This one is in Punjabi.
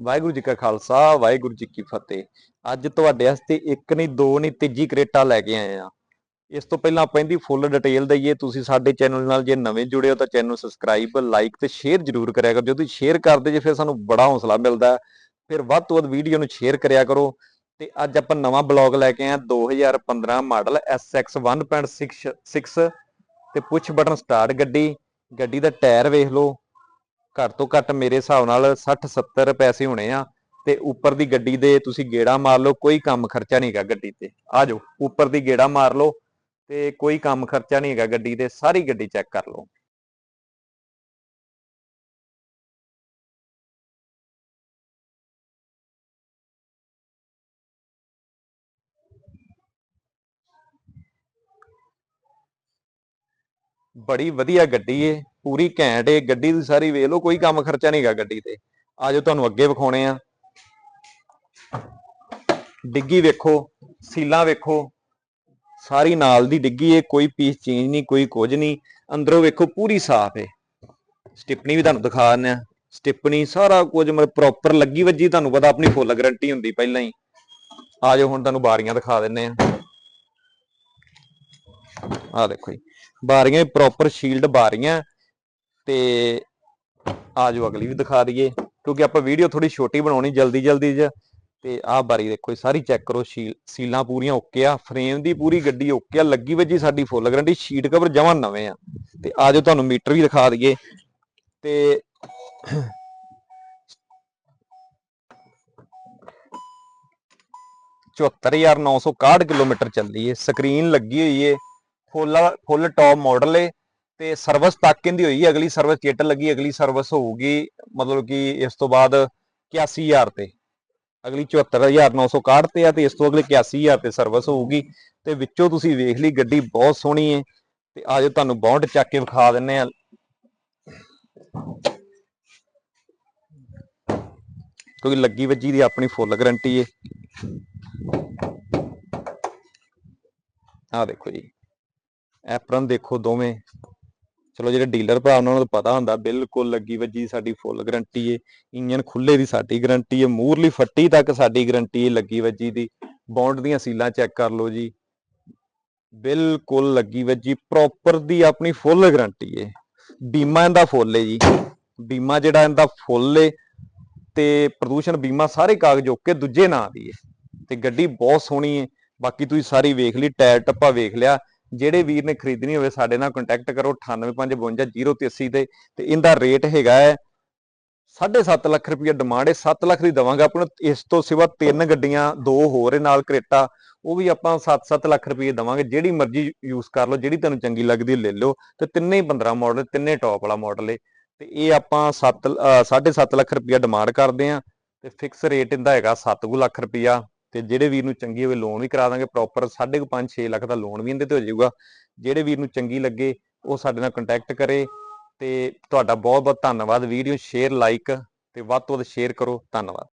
ਵਾਹਿਗੁਰੂ ਜੀ ਕਾ ਖਾਲਸਾ, ਵਾਹਿਗੁਰੂ ਜੀ ਕੀ ਫਤਿਹ। ਅੱਜ ਤੁਹਾਡੇ ਵਾਸਤੇ ਇੱਕ ਨਹੀਂ ਦੋ ਨਹੀਂ ਤੀਜੀ ਕਰੇਟਾ ਲੈ ਕੇ ਆਏ ਆ ਇਸ ਤੋਂ ਪਹਿਲਾਂ ਆਪਾਂ ਇਹਦੀ ਫੁੱਲ ਡਿਟੇਲ ਦਈਏ। ਤੁਸੀਂ ਸਾਡੇ ਚੈਨਲ ਨਾਲ ਜੇ ਨਵੇਂ ਜੁੜੇ ਹੋ ਤਾਂ ਚੈਨਲ ਨੂੰ ਸਬਸਕ੍ਰਾਈਬ ਲਾਈਕ ਤੇ ਸ਼ੇਅਰ ਜ਼ਰੂਰ ਕਰਿਆ ਕਰੋ। ਜੇ ਤੁਸੀਂ ਸ਼ੇਅਰ ਕਰਦੇ ਜੇ, ਫਿਰ ਸਾਨੂੰ ਬੜਾ ਹੌਸਲਾ ਮਿਲਦਾ ਫਿਰ ਵੱਧ ਤੋਂ ਵੱਧ ਵੀਡੀਓ ਨੂੰ ਸ਼ੇਅਰ ਕਰਿਆ ਕਰੋ। ਤੇ ਅੱਜ ਆਪਾਂ ਨਵਾਂ ਬਲੌਗ ਲੈ ਕੇ ਆਏ ਆ 2015 ਮਾਡਲ SX 1.66 ਤੇ ਪੁਸ਼ ਬਟਨ ਸਟਾਰਟ ਗੱਡੀ। ਗੱਡੀ ਦਾ ਟਾਇਰ ਵੇਖ ਲਓ। ਘੱਟ ਤੋਂ ਘੱਟ ਮੇਰੇ ਹਿਸਾਬ ਨਾਲ 60 70 ਪੈਸੇ ਹੋਣੇ ਆ, ਤੇ ਉੱਪਰ ਦੀ ਗੱਡੀ ਦੇ ਤੁਸੀਂ ਗੇੜਾ ਮਾਰ ਲਓ, ਕੋਈ ਕੰਮ ਖਰਚਾ ਨਹੀਂ ਹੈਗਾ ਗੱਡੀ ਤੇ। ਆ ਜਾਓ, ਉੱਪਰ ਦੀ ਗੇੜਾ ਮਾਰ ਲਓ, ਤੇ ਕੋਈ ਕੰਮ ਖਰਚਾ ਨਹੀਂ ਹੈਗਾ ਗੱਡੀ ਤੇ, ਸਾਰੀ ਗੱਡੀ ਚੈੱਕ ਕਰ ਲਓ। ਬੜੀ ਵਧੀਆ ਗੱਡੀ ਏ। ਪੂਰੀ ਘੈਂਟ ਏ, ਗੱਡੀ ਦੀ ਸਾਰੀ ਵੇਖ ਲਓ, ਕੋਈ ਕੰਮ ਖਰਚਾ ਨਹੀਂ ਹੈਗਾ ਗੱਡੀ ਤੇ। ਆਜੋ ਤੁਹਾਨੂੰ ਅੱਗੇ ਵਿਖਾਉਣੇ ਆ। ਡਿੱਗੀ ਵੇਖੋ, ਸੀਲਾਂ ਵੇਖੋ, ਸਾਰੀ ਨਾਲ ਦੀ ਡਿੱਗੀ ਏ, ਕੋਈ ਪੀਸ ਚੇਂਜ ਨਹੀਂ, ਕੋਈ ਕੁਝ ਨਹੀਂ, ਅੰਦਰੋਂ ਵੇਖੋ ਪੂਰੀ ਸਾਫ਼ ਏ। ਸਟਿਪਨੀ ਵੀ ਤੁਹਾਨੂੰ ਦਿਖਾ ਦਿੰਨੇ ਆ। ਸਟਿਪਨੀ ਸਾਰਾ ਕੁਝ ਮਤਲਬ ਪ੍ਰੋਪਰ ਲੱਗੀ ਵੱਜੀ, ਤੁਹਾਨੂੰ ਪਤਾ ਆਪਣੀ ਫੁੱਲ ਗਾਰੰਟੀ ਹੁੰਦੀ ਪਹਿਲਾਂ ਹੀ। ਆ ਜਾਓ, ਹੁਣ ਤੁਹਾਨੂੰ ਬਾਰੀਆਂ ਦਿਖਾ ਦਿੰਨੇ ਆ। ਆ ਦੇਖੋ ਜੀ, ਬਾਰੀਆਂ ਪ੍ਰੋਪਰ ਸ਼ੀਲਡ ਬਾਰੀਆਂ। ਤੇ ਆਜੋ ਅਗਲੀ ਵੀ ਦਿਖਾ ਦਈਏ ਕਿਉਂਕਿ ਆਪਾਂ ਵੀਡੀਓ ਥੋੜੀ ਛੋਟੀ ਬਣਾਉਣੀ ਜਲਦੀ ਜਲਦੀ ਚ ਤੇ ਆਹ ਬਾਰੀ ਦੇਖੋ ਜੀ, ਸਾਰੀ ਚੈੱਕ ਕਰੋ ਸੀਲਾਂ ਪੂਰੀਆਂ ਓਕੇ ਆ ਫਰੇਮ ਦੀ ਪੂਰੀ ਗੱਡੀ ਓਕੇ ਆ ਲੱਗੀ ਵੱਜੀ ਸਾਡੀ ਫੁੱਲ ਗਾਰੰਟੀ ਸ਼ੀਟ ਕਵਰ ਜਮਾਂ ਨਵੇਂ ਆ। ਤੇ ਆਜੋ ਤੁਹਾਨੂੰ ਮੀਟਰ ਵੀ ਦਿਖਾ ਦਈਏ। ਤੇ ਚੁਹੱਤਰ ਹਜ਼ਾਰ ਨੌ ਸੌ ਇਕਾਹਠ ਕਿਲੋਮੀਟਰ ਚੱਲੀ ਏ ਸਕਰੀਨ ਲੱਗੀ ਹੋਈ ਏ ਫੁੱਲ ਫੁੱਲ ਟੌਪ ਮਾਡਲ ਏ। ਤੇ ਸਰਵਿਸ ਤੱਕ ਇਹਦੀ ਹੋਈ, ਅਗਲੀ ਸਰਵਿਸ ਕਿਟ ਲੱਗੀ, ਅਗਲੀ ਸਰਵਿਸ ਹੋਊਗੀ, ਮਤਲਬ ਕਿ ਇਸ ਤੋਂ ਬਾਅਦ 81000 ਤੇ। ਅਗਲੀ 74961 ਤੇ ਆ ਤੇ ਇਸ ਤੋਂ ਅਗਲੇ 81000 ਤੇ ਸਰਵਿਸ ਹੋਊਗੀ। ਤੇ ਵਿੱਚੋਂ ਤੁਸੀਂ ਵੇਖ ਲਈ ਗੱਡੀ ਬਹੁਤ ਸੋਹਣੀ ਹੈ ਤੇ ਆਜੋ ਤੁਹਾਨੂੰ ਬੌਂਡ ਚੱਕ ਕੇ ਵਿਖਾ ਦਿੰਨੇ ਆ। ਕਿਉਂਕਿ ਲੱਗੀ ਵੱਜੀ ਦੀ ਆਪਣੀ ਫੁੱਲ ਗਰੰਟੀ ਏ। ਆਹ ਦੇਖੋ ਜੀ। ਐਪਰਨ ਦੇਖੋ ਦੋਵੇਂ। ਚਲੋ ਜਿਹੜੇ ਡੀਲਰ ਭਰਾ, ਉਹਨਾਂ ਨੂੰ ਪਤਾ ਹੁੰਦਾ, ਬਿਲਕੁਲ ਲੱਗੀ ਵੱਜੀ ਸਾਡੀ ਫੁੱਲ ਗਾਰੰਟੀ ਏ। ਇੰਜਨ ਖੁੱਲੇ ਦੀ ਸਾਡੀ ਗਾਰੰਟੀ ਏ, ਮੂਰਲੀ ਫੱਟੀ ਤੱਕ ਸਾਡੀ ਗਾਰੰਟੀ ਏ ਲੱਗੀ ਵੱਜੀ ਦੀ। ਬੌਂਡ ਦੀਆਂ ਸੀਲਾਂ ਚੈੱਕ ਕਰ ਲਓ ਜੀ। ਬਿਲਕੁਲ ਲੱਗੀ ਵੱਜੀ ਪ੍ਰੋਪਰ ਦੀ ਆਪਣੀ ਫੁੱਲ ਗਾਰੰਟੀ ਏ। ਬੀਮਾ ਇਹਦਾ ਫੁੱਲ ਏ ਜੀ। ਬੀਮਾ ਜਿਹੜਾ ਇਹਦਾ ਫੁੱਲ ਏ ਤੇ ਪ੍ਰਦੂਸ਼ਣ ਬੀਮਾ ਸਾਰੇ ਕਾਗਜ਼ ਓਕੇ ਦੂਜੇ ਨਾਂ ਦੀ ਏ। ਤੇ ਗੱਡੀ ਬਹੁਤ ਸੋਹਣੀ ਏ। ਬਾਕੀ ਤੁਸੀਂ ਸਾਰੀ ਵੇਖ ਲਈ, ਟਾਇਰ ਟੱਪਾ ਵੇਖ ਲਿਆ। ਜਿਹੜੇ ਵੀਰ ਨੇ ਖਰੀਦਣੀ ਹੋਵੇ ਸਾਡੇ ਨਾਲ ਕੰਟੈਕਟ ਕਰੋ 9855500380 ਤੇ ਤੇ ਇਹਦਾ ਰੇਟ ਹੈਗਾ ਹੈ 7.5 ਲੱਖ ਰੁਪਏ ਡਿਮਾਂਡ ਹੈ 7 ਲੱਖ ਦੀ ਦਵਾਂਗੇ ਆਪਾਂ ਇਸ ਤੋਂ ਸਿਵਾ ਤਿੰਨ ਗੱਡੀਆਂ, ਦੋ ਹੋਰ ਨਾਲ ਕਰੇਟਾ, ਉਹ ਵੀ ਆਪਾਂ 7-7 ਲੱਖ ਰੁਪਏ ਦਵਾਂਗੇ, ਜਿਹੜੀ ਮਰਜ਼ੀ ਯੂਜ਼ ਕਰ ਲਓ, ਜਿਹੜੀ ਤੁਹਾਨੂੰ ਚੰਗੀ ਲੱਗਦੀ ਲੈ ਲਓ, ਤੇ ਤਿੰਨੇ ਹੀ 15 ਮਾਡਲ ਤਿੰਨੇ ਟੌਪ ਵਾਲਾ ਮਾਡਲ ਏ ਤੇ ਇਹ ਆਪਾਂ 7 7.5 ਲੱਖ ਰੁਪਏ ਡਿਮਾਂਡ ਕਰਦੇ ਆ ਤੇ ਫਿਕਸ ਰੇਟ ਇਹਦਾ ਹੈਗਾ 7 ਲੱਖ ਰੁਪਿਆ ਤੇ ਜਿਹੜੇ ਵੀਰ ਨੂੰ ਚੰਗੀ ਹੋਵੇ ਲੋਨ ਵੀ ਕਰਾ ਦਾਂਗੇ ਪ੍ਰੋਪਰ 5.5 6 ਲੱਖ ਦਾ ਲੋਨ ਵੀ ਇਹਦੇ ਤੇ ਹੋ ਜਾਊਗਾ। ਜਿਹੜੇ ਵੀਰ ਨੂੰ ਚੰਗੀ ਲੱਗੇ, ਉਹ ਸਾਡੇ ਨਾਲ ਕੰਟੈਕਟ ਕਰੇ ਤੇ ਤੁਹਾਡਾ ਬਹੁਤ ਬਹੁਤ ਧੰਨਵਾਦ। ਵੀਡੀਓ ਸ਼ੇਅਰ ਲਾਈਕ ਤੇ ਵੱਧ ਤੋਂ ਵੱਧ ਸ਼ੇਅਰ ਕਰੋ। ਧੰਨਵਾਦ।